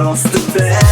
off the bed.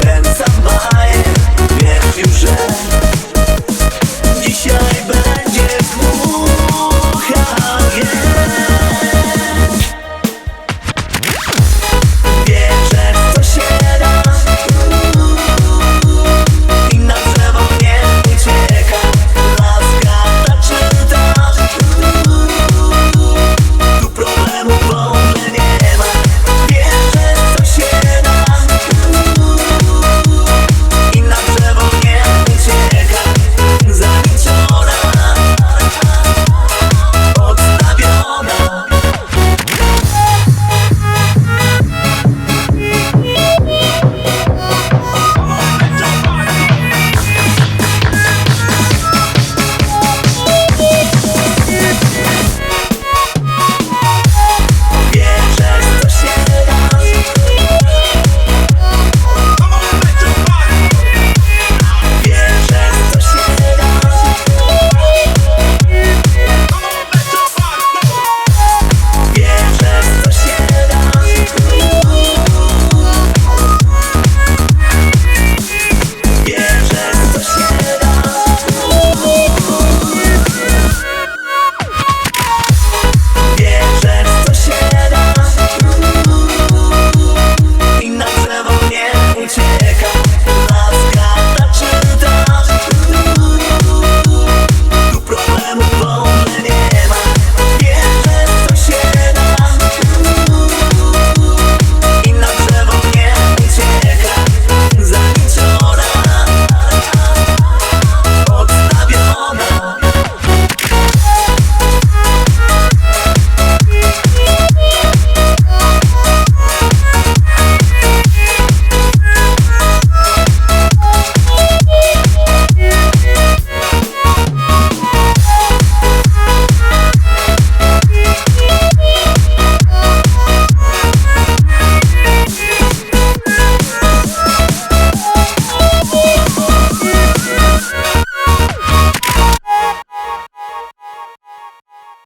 Ten sam bajer, wiesz już, że